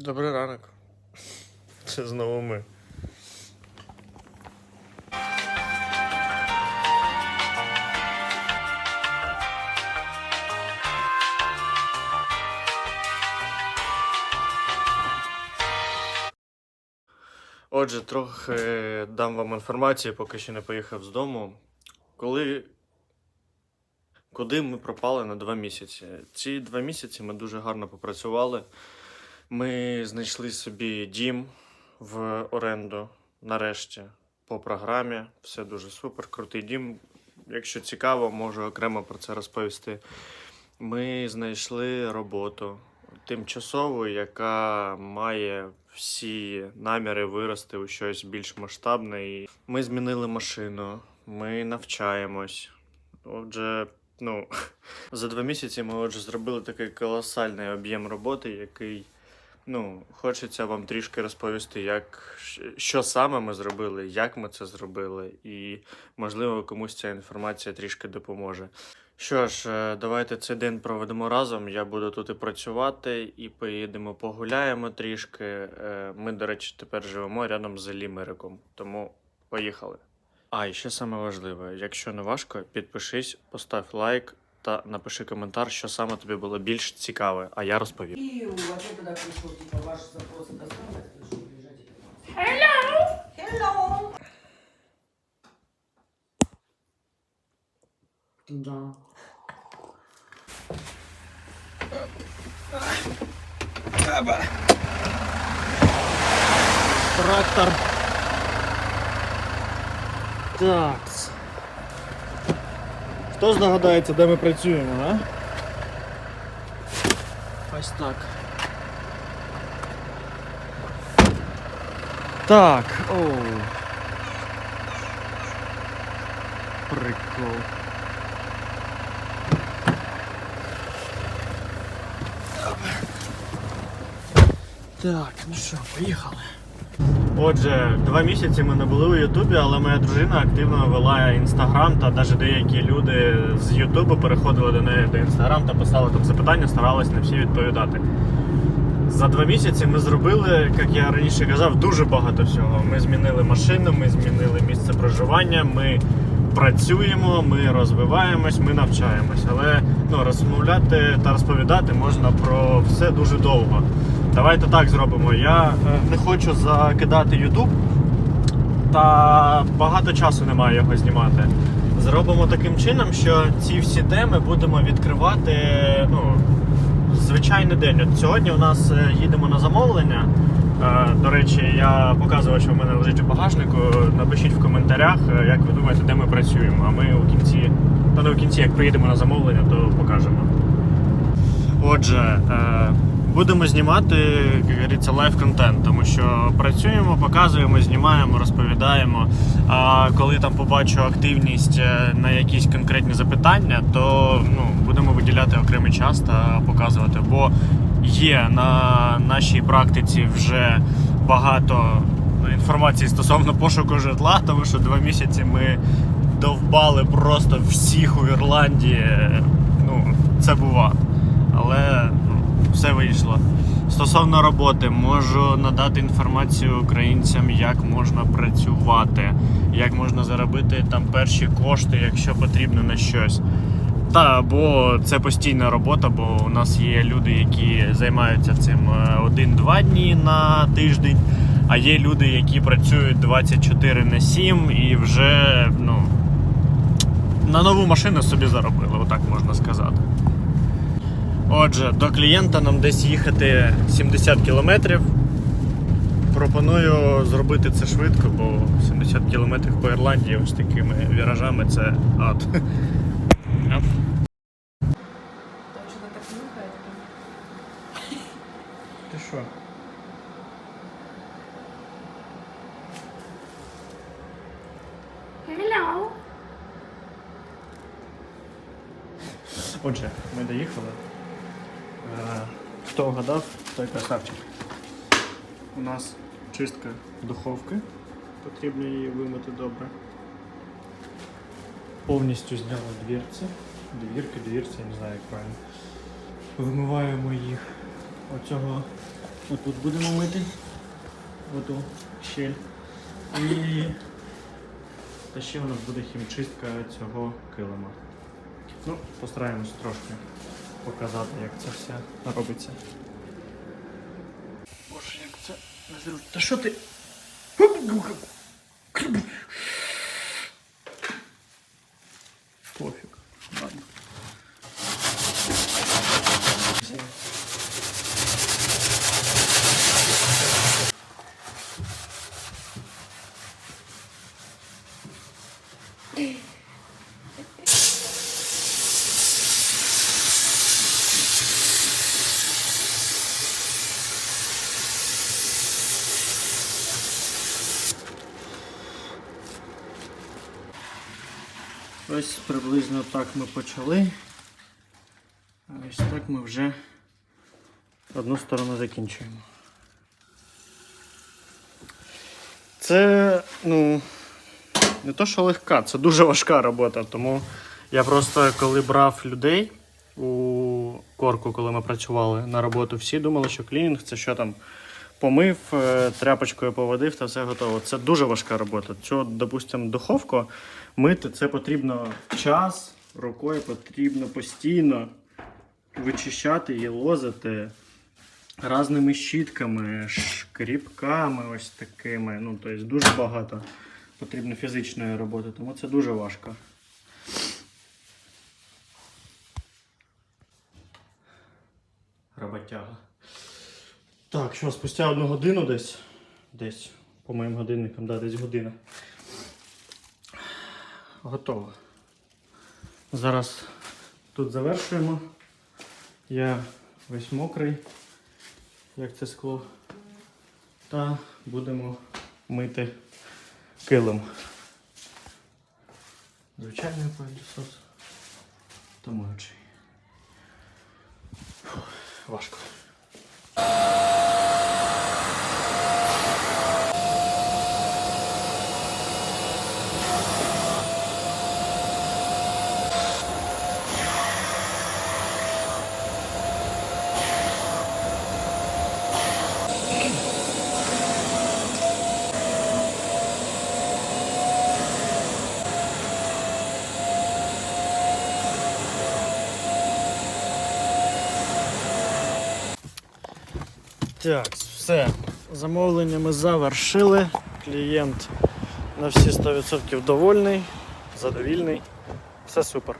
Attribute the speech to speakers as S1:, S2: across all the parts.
S1: Добрий ранок. Це знову ми. Отже, трохи дам вам інформації, поки ще не поїхав з дому. Коли куди ми пропали на два місяці. Ці два місяці ми дуже гарно попрацювали. Ми знайшли собі дім в оренду нарешті по програмі. Все дуже супер, крутий дім. Якщо цікаво, можу окремо про це розповісти. Ми знайшли роботу тимчасову, яка має всі наміри вирости у щось більш масштабне. Ми змінили машину, ми навчаємось. Отже, ну, за два місяці ми отже зробили такий колосальний об'єм роботи, який ну, хочеться вам трішки розповісти, як, що саме ми зробили, як ми це зробили, і, можливо, комусь ця інформація трішки допоможе. Що ж, е, давайте цей день проведемо разом. Я буду тут і працювати, і поїдемо погуляємо трішки. Е, Ми, до речі, тепер живемо рядом з Лімериком, тому поїхали. А, і ще саме важливе, якщо не важко, підпишись, постав лайк та напиши коментар, що саме тобі було більш цікаве, а я розповім.
S2: И в ответ тогда пришел, типа, ваш запрос лежать и Hello! Hello! Да.
S1: Трактор. Так. Хто здогадається, де ми працюємо, а? Ось так. Так, оу. Прикол. Так, ну що, поїхали. Отже, два місяці ми не були у Ютубі, але моя дружина активно вела інстаграм, та навіть деякі люди з Ютубу переходили до неї до інстаграм та писали там запитання, старались на всі відповідати. За два місяці ми зробили, як я раніше казав, дуже багато всього. Ми змінили машину, ми змінили місце проживання, ми працюємо, ми розвиваємось, ми навчаємось. Але ну, розмовляти та розповідати можна про все дуже довго. Давайте так зробимо. Я е, не хочу закидати YouTube, та багато часу немає його знімати. Зробимо таким чином, що ці всі теми будемо відкривати ну, звичайний день. От сьогодні у нас е, їдемо на замовлення. Е, До речі, я показував, що в мене лежить у багажнику. Напишіть в коментарях, як ви думаєте, де ми працюємо. А ми у кінці, та не у кінці, як приїдемо на замовлення, то покажемо. Отже, будемо знімати, як говориться, лайв-контент, тому що працюємо, показуємо, знімаємо, розповідаємо. А коли там побачу активність е, на якісь конкретні запитання, то ну, будемо виділяти окремий час та показувати. Бо є на нашій практиці вже багато інформації стосовно пошуку житла, тому що два місяці ми довбали просто всіх у Ірландії. Ну, це бува. Але ну, все вийшло. Стосовно роботи, можу надати інформацію українцям, як можна працювати, як можна заробити там перші кошти, якщо потрібно на щось. Та, бо це постійна робота, бо у нас є люди, які займаються цим е, один-два дні на тиждень, а є люди, які працюють 24 на 7 і вже ну, на нову машину собі заробили, отак можна сказати. Отже, до клієнта нам десь їхати 70 кілометрів. Пропоную зробити це швидко, бо 70 кілометрів по Ірландії ось такими віражами це ад. Ти що?
S2: Hello!
S1: Отже, ми доїхали. Е, Хто вгадав, той красавчик. У нас чистка духовки. Потрібно її вимити добре. Повністю зняли двірці. Двірки, двірці, я не знаю як правильно. Вимиваємо їх оцього Отут будемо мити. Оту щель. І та ще у нас буде хімчистка цього килима. Ну, постараємось трошки показати, як це все робиться. Боже, як це незручно. Та що ти? Ось приблизно так ми почали. А ось так ми вже одну сторону закінчуємо. Це, ну, не то, що легка, це дуже важка робота. Тому я просто коли брав людей у корку, коли ми працювали на роботу, всі думали, що клінінг це що там помив, е, тряпочкою поводив та все готово. Це дуже важка робота. Цю, допустимо, духовку мити це потрібно час, рукою потрібно постійно вичищати і лозити різними щітками, шкріпками ось такими. Ну, тобто дуже багато потрібно фізичної роботи, тому це дуже важко. Роботяга. Так, що, спустя одну годину десь, десь, по моїм годинникам, да, десь година. Готово. Зараз тут завершуємо. Я весь мокрий, як це скло. Та будемо мити килим. Звичайний пилісос та моючий. Важко. Так, все. Замовлення ми завершили. Клієнт на всі 100% довольний, задовільний. Все супер.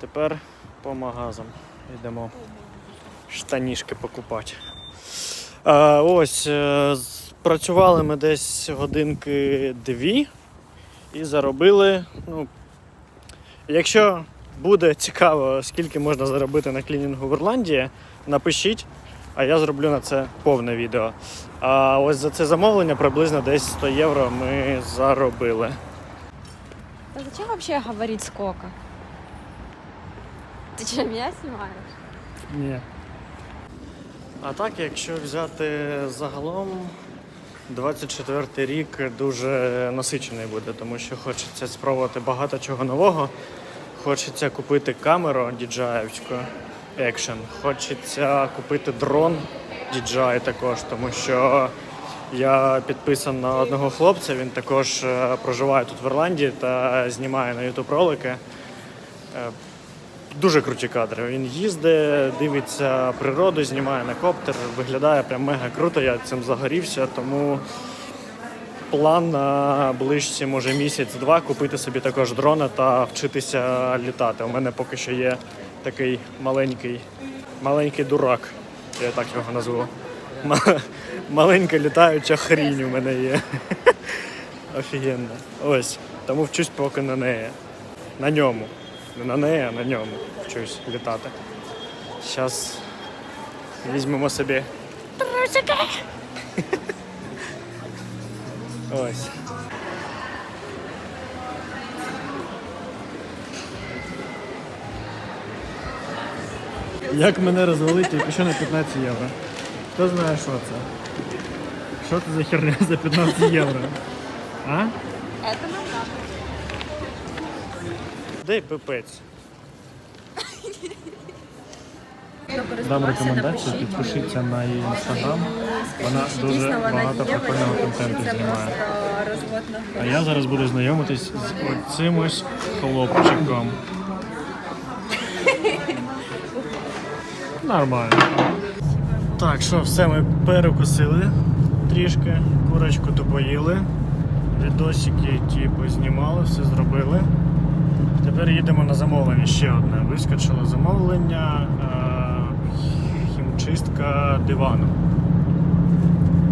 S1: Тепер по магазам йдемо штанішки покупати. А, ось, е, працювали ми десь годинки дві і заробили. Ну, якщо буде цікаво, скільки можна заробити на клінінгу в Ірландії, напишіть а я зроблю на це повне відео. А ось за це замовлення приблизно десь 100 євро ми заробили.
S3: Да зачем вообще говорить сколько? Ты что, меня снимаешь?
S1: Ні. А так, якщо взяти загалом, 24 рік дуже насичений буде, тому що хочеться спробувати багато чого нового. Хочеться купити камеру DJI-івську Action. Хочеться купити дрон DJI також, тому що я підписан на одного хлопця, він також е, проживає тут в Ірландії та знімає на YouTube ролики. Е, Дуже круті кадри. Він їздить, дивиться природу, знімає на коптер, виглядає прям мега круто. Я цим загорівся, тому план на ближчі, може, місяць-два купити собі також дрона та вчитися літати. У мене поки що є такий маленький, маленький дурак, я так його назву. Ма- Маленька літаюча хрінь у мене є. Офігенно. Ось. Тому вчусь поки на неї. На ньому. Не на неї, а на ньому вчусь літати. Зараз візьмемо собі. Трусики. Ось. Як мене розвалити тільки що на 15 євро? Хто знає, що це? Що це за херня за 15 євро? А?
S3: Это надо.
S1: Де пипець? дам рекомендацію, підпишіться на її інстаграм. Вона дуже багато прикольного контенту знімає. А я зараз буду знайомитись з цим ось хлопчиком. Нормально. Так, що, все, ми перекусили трішки, курочку допоїли, відосики типу знімали, все зробили. Тепер їдемо на замовлення. Ще одне. Вискочило замовлення. е, Хімчистка дивану.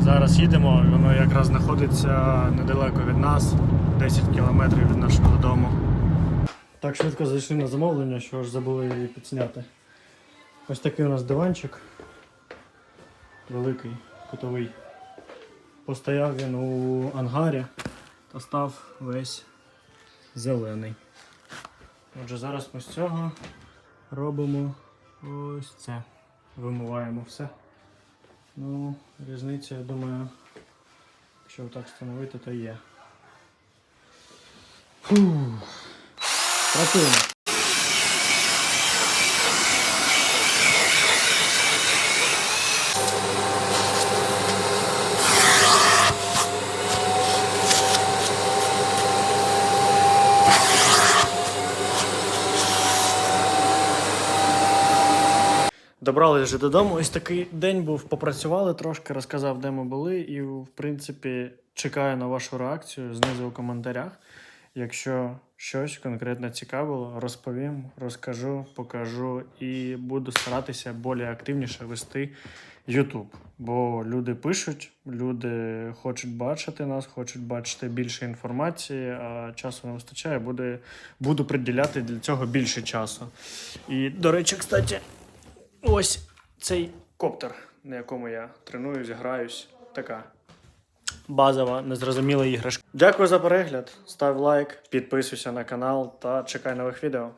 S1: Зараз їдемо, воно якраз знаходиться недалеко від нас, 10 кілометрів від нашого дому. Так швидко зайшли на замовлення, що аж забули її підсняти. Ось такий у нас диванчик. Великий, кутовий. Постояв він у ангарі та став весь зелений. Отже, зараз ми з цього робимо ось це. Вимиваємо все. Ну, різниця, я думаю, якщо так встановити, то є. Фух. Працюємо. Добрали вже додому. Ось такий день був. Попрацювали трошки, розказав, де ми були, і, в принципі, чекаю на вашу реакцію знизу у коментарях. Якщо щось конкретно цікавило, розповім, розкажу, покажу і буду старатися більш активніше вести YouTube. Бо люди пишуть, люди хочуть бачити нас, хочуть бачити більше інформації, а часу не вистачає. Буде, буду приділяти для цього більше часу. І, до речі, кстати, Ось цей коптер, на якому я тренуюсь, граюсь. Така базова, незрозуміла іграшка. Дякую за перегляд. Став лайк, підписуйся на канал та чекай нових відео.